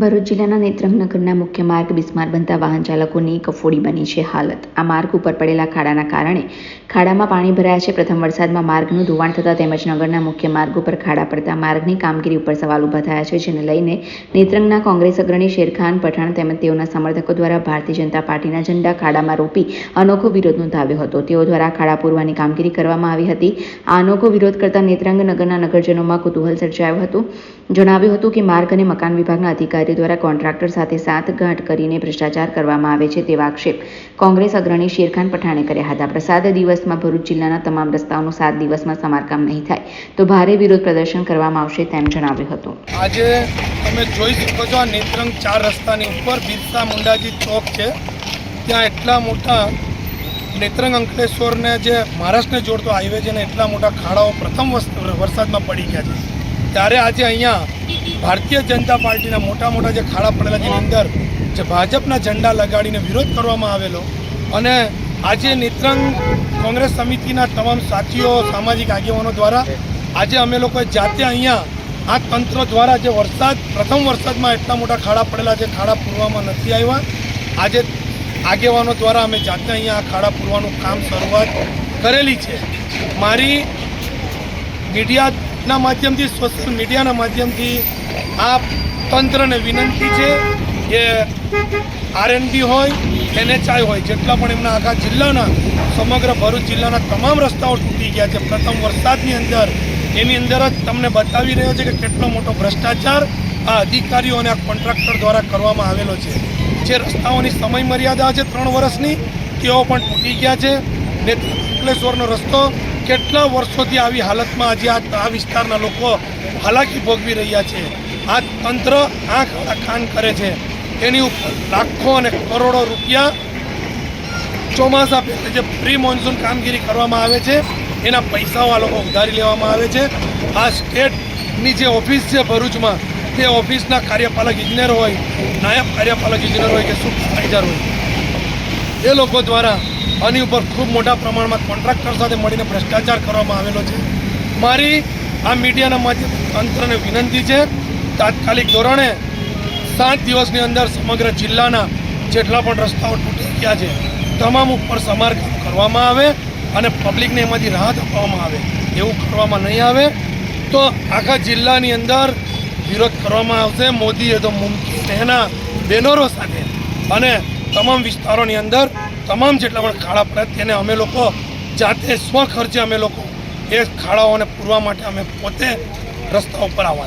ભરૂચ જિલ્લાના નેત્રંગનગરના મુખ્ય માર્ગ બિસ્માર બનતા વાહન ચાલકોની કફોડી બની છે હાલત. આ માર્ગ ઉપર પડેલા ખાડાના કારણે ખાડામાં પાણી ભરાયા છે. પ્રથમ વરસાદમાં માર્ગનું ધોવાણ થતાં તેમજ નગરના મુખ્ય માર્ગ ઉપર ખાડા પડતા માર્ગની કામગીરી ઉપર સવાલ ઊભા થયા છે, જેને લઈને નેત્રંગના કોંગ્રેસ અગ્રણી શેરખાન પઠાણ તેમજ તેઓના સમર્થકો દ્વારા ભારતીય જનતા પાર્ટીના ઝંડા ખાડામાં રોપી અનોખો વિરોધ નોંધાવ્યો હતો. તેઓ દ્વારા ખાડા પૂરવાની કામગીરી કરવામાં આવી હતી. આ અનોખો વિરોધ કરતા નેત્રંગ નગરના નગરજનોમાં કુતૂહલ સર્જાયું હતું. જણાવ્યું હતું કે માર્ગ અને મકાન વિભાગના અધિકારીઓ દ્વારા કોન્ટ્રાક્ટર સાથે સાતગાંઠ કરીને ભ્રષ્ટાચાર કરવામાં આવે છે તેવા આક્ષેપ કોંગ્રેસ અગ્રણી શેરખાન પઠાણે કર્યા હતા. પ્રસાદ દિવસમાં ભરૂચ જિલ્લાના તમામ રસ્તાઓનું સાત દિવસમાં સમારકામ નહીં થાય તો ભારે વિરોધ પ્રદર્શન કરવામાં આવશે તેમ જણાવ્યું હતું. આજે તમે જોઈ શકો છો આ નેત્રંગ ચાર રસ્તાની ઉપર બિરસા મુંડાજી ચોક છે. ત્યાં એટલા મોટા નેત્રંગ અંકલેશ્વરને જે મહારાષ્ટ્રને જોડતો હાઈવે છે ને એટલા મોટા ખાડાઓ પ્રથમ વરસાદમાં પડી ગયા છે. ત્યારે આજે અહીંયા ભારતીય જનતા પાર્ટીના મોટા મોટા જે ખાડા પડેલા જેની અંદર જે ભાજપના ઝંડા લગાડીને વિરોધ કરવામાં આવેલો અને આજે નેત્રંગ કોંગ્રેસ સમિતિના તમામ સાથીઓ, સામાજિક આગેવાનો દ્વારા આજે અમે લોકોએ જાતે અહીંયા આ તંત્ર દ્વારા જે વરસાદ, પ્રથમ વરસાદમાં એટલા મોટા ખાડા પડેલા છે, ખાડા પૂરવામાં નથી આવ્યા. આજે આગેવાનો દ્વારા અમે જાતે અહીંયા આ ખાડા પૂરવાનું કામ શરૂઆત કરેલી છે. મારી મીડિયાના માધ્યમથી સોશિયલ મીડિયાના માધ્યમથી આ તંત્રને વિનંતી છે કે આરએનબી હોય એનએચઆઈ હોય, જેટલા પણ એમના આખા જિલ્લાના, સમગ્ર ભરૂચ જિલ્લાના તમામ રસ્તાઓ તૂટી ગયા છે. પ્રથમ વરસાદની અંદર, એની અંદર જ તમને બતાવી રહ્યો છે કે કેટલો મોટો ભ્રષ્ટાચાર આ અધિકારીઓ અને આ કોન્ટ્રાક્ટર દ્વારા કરવામાં આવેલો છે. જે રસ્તાઓની સમય મર્યાદા છે ત્રણ વર્ષની, તેઓ પણ તૂટી ગયા છે. ને અંકલેશ્વરનો રસ્તો કેટલા વર્ષોથી આવી હાલતમાં આજે આ વિસ્તારના લોકો હાલાકી ભોગવી રહ્યા છે? આ તંત્ર આંખ ખાન કરે છે. એની ઉપર લાખો અને કરોડો રૂપિયા ચોમાસા જે પ્રી મોન્સૂન કામગીરી કરવામાં આવે છે, એના પૈસાઓ આ લોકો ઉધારી લેવામાં આવે છે. આ સ્ટેટની જે ઓફિસ છે ભરૂચમાં, તે ઓફિસના કાર્યપાલક ઇજનેર હોય, નાયબ કાર્યપાલક ઇજનેર હોય કે સુપરવાઇઝર હોય, એ લોકો દ્વારા આની ઉપર ખૂબ મોટા પ્રમાણમાં કોન્ટ્રાક્ટર સાથે મળીને ભ્રષ્ટાચાર કરવામાં આવેલો છે. મારી આ મીડિયાના માધ્યમ તંત્રને વિનંતી છે, તાત્કાલિક ધોરણે સાત દિવસની અંદર સમગ્ર જિલ્લાના જેટલા પણ રસ્તાઓ તૂટી ગયા છે, તમામ ઉપર સમારકામ કરવામાં આવે અને પબ્લિકને એમાંથી રાહત આપવામાં આવે, એવું કરવામાં નહીં આવે. તો આખા જિલ્લાની અંદર વિરોધ કરવામાં આવશે. મોદીએ તો મુમકિન એના બેનરો સાથે અને તમામ વિસ્તારોની અંદર તમામ જેટલા પણ ખાડા પડે તેને અમે લોકો જાતે સ્વખર્ચે અમે લોકો એ ખાડાઓને પૂરવા માટે અમે પોતે રસ્તા ઉપર આવવાના